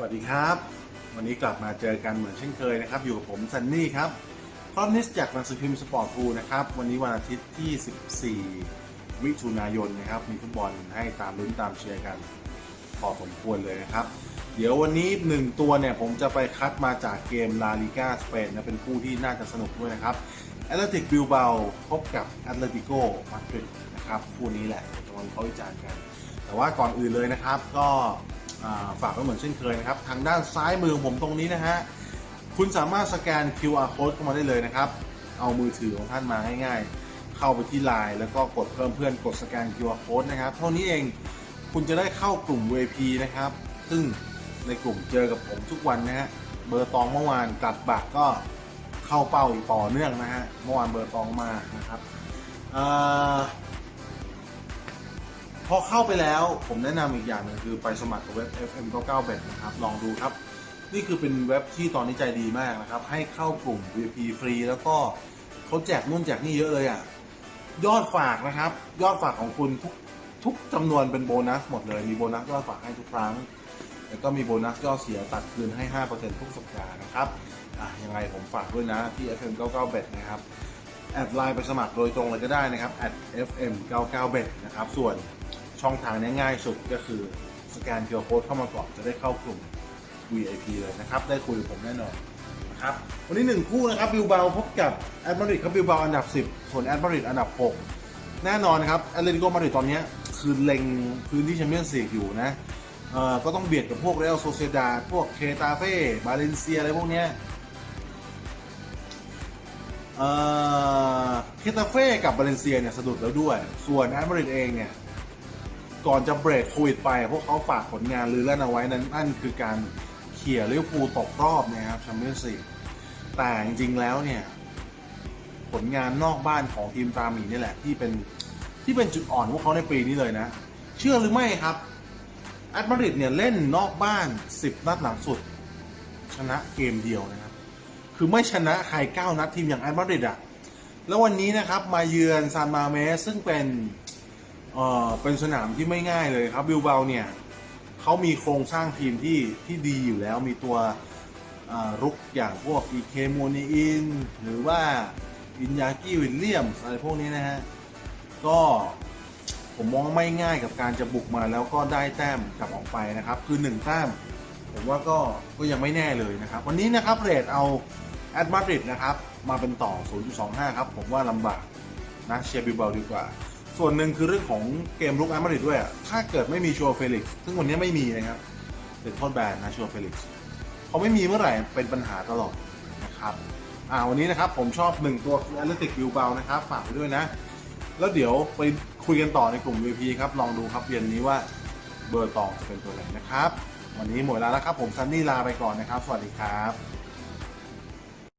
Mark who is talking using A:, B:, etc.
A: สวัสดีครับ วันนี้กลับมาเจอกันเหมือนเช่นเคยนะครับ อยู่กับผมซันนี่ครับครอบนิสจากหนังสือพิมพ์สปอร์ตทูนะครับ วันนี้วันอาทิตย์ที่ 14 มิถุนายนนะครับ มีฟุตบอลให้ตามลุ้นตามเชียร์กันพอสมควรเลยนะครับ เดี๋ยววันนี้หนึ่งตัวเนี่ย ผมจะไปคัดมาจากเกมลาลิกาสเปนนะเป็นคู่ที่น่าจะสนุกด้วยนะครับแอตเลติกบิลเบาพบกับแอตเลติโกมาดริดนะครับคู่นี้แหละจะมาเคราวิจารณ์กัน แต่ว่าก่อนอื่นเลยนะครับก็ ฝากไว้เหมือนเช่นเคยนะครับ ทางด้านซ้ายมือของผมตรงนี้นะฮะ คุณสามารถสแกน QR code เข้ามาได้เลยนะครับ เอามือถือของท่านมาง่ายๆ เข้าไปที่ Line แล้วก็กดเพิ่มเพื่อนกดสแกน QR code นะครับ เท่านี้เองคุณจะได้เข้ากลุ่ม VIP นะครับ ซึ่งในกลุ่มเจอกับผมทุกวันนะฮะ เบอร์ตองเมื่อวานกัดบักก็เข้าเป้าอีกต่อเนื่องนะฮะ เมื่อวานเบอร์ตองมานะครับอ่อ พอเข้าไปแล้วผมแนะนำอีกอย่างหนึงคือไปสมัครกับเว็บ FM99 bet นะครับ ลองดูครับ นี่คือเป็นเว็บที่ตอนนี้ใจดีมากนะครับ ให้เข้ากลุ่ม VIP ฟรี แล้วก็เขาแจกนู่นแจกนี่เยอะเลยอะ่ะ ยอดฝากนะครับ ยอดฝากของคุณทุกทุกจำนวนเป็นโบนัสหมดเลย มีโบนัสยอดฝากให้ทุกครั้ง แล้วก็มีโบนัสยอดเสียตัดคืนให้ 5%ทุกสัปดาห์นะครับอะยังไงผมฝากด้วยนะที่ FM99 bet นะครับ แอดไลน์ไปสมัครโดยตรงเลยก็ได้นะครับ at fm99bet นะครับ ส่วน ช่องทางนี้ง่ายสุดก็คือสแกน QR Code เข้ามาก่อนจะได้เข้ากลุ่ม VIP เลยนะครับ ได้คุยกับผมแน่นอนนะครับวันนี้หนึ่งคู่นะครับบิลเบาพบกับแอดมาริดครับบิลเบาอันดับ 10 ส่วนแอดมาริดอันดับ 6 แน่นอนครับแอตเลติโกมาดริดตอนนี้คือเล็งพื้นที่แชมเปี้ยนส์ลีกอยู่นะเอ่อก็ต้องเบียดกับพวกเรอัลโซเซดาพวกเคตาเฟ่บาเลนเซียอะไรพวกเนี้ยเอ่อเคตาเฟ่กับบาเลนเซียเนี่ยสะดุดแล้วด้วย ส่วนแอตมาริดเองเนี่ย ก่อนจะเบรกโควิดไป พวกเขาฝากผลงานลือเล่นเอาไว้นั้นนั่นคือการเขี่ยลิเวอร์พูลตกรอบนะครับแชมเปี้ยนส์ลีกแต่จริงๆแล้วเนี่ย ผลงานนอกบ้านของทีมตราหมีนี่แหละ ที่เป็นที่เป็นจุดอ่อนของพวกเขาในปีนี้เลยนะ เชื่อหรือไม่ครับแอตมาริดเนี่ยเล่นนอกบ้าน 10 นัดหลังสุด ชนะเกมเดียวนะครับ คือไม่ชนะใคร 9 นัดทีมอย่างแอตมาริดอะแล้ววันนี้นะครับมาเยือนซานมาเมสซึ่งเป็น เออเป็นสนามที่ไม่ง่ายเลยครับบิลเบาเนี่ยเขามีโครงสร้างทีมที่ที่ดีอยู่แล้วมีตัวรุกอย่างพวกอีเคโมนีอินหรือว่าอินยากิวิลเลียมอะไรพวกนี้นะฮะ ก็ผมมองไม่ง่ายกับการจะบุกมาแล้วก็ได้แต้มกลับออกไปนะครับ คือหนึ่งแต้มผมว่าก็ก็ยังไม่แน่เลยนะครับ วันนี้นะครับเรทเอาแอดมาดริดนะครับ มาเป็นต่อ 0.25 ครับ ผมว่าลำบากนะเชียร์บิลเบาดีกว่า ส่วนหนึ่งคือเรื่องของเกมลุกแอดมาริดด้วยอะถ้าเกิดไม่มีชัวเฟลิกซ์ซึ่งวันนี้ไม่มีนะครับเป็นโทษแบนนะชัวเฟลิกซ์เขาไม่มีเมื่อไหร่เป็นปัญหาตลอดนะครับอ่าวันนี้นะครับผมชอบหนึ่งตัวคือแอตเลติกบิลเบานะครับฝากไปด้วยนะ แล้วเดี๋ยวไปคุยกันต่อในกลุ่ม VP ครับลองดูครับเย็นนี้ว่าเบอร์ตองจะเป็นตัวไหนนะครับ วันนี้หมดเวลาแล้วครับผมซันนี่ลาไปก่อนนะครับ สวัสดีครับ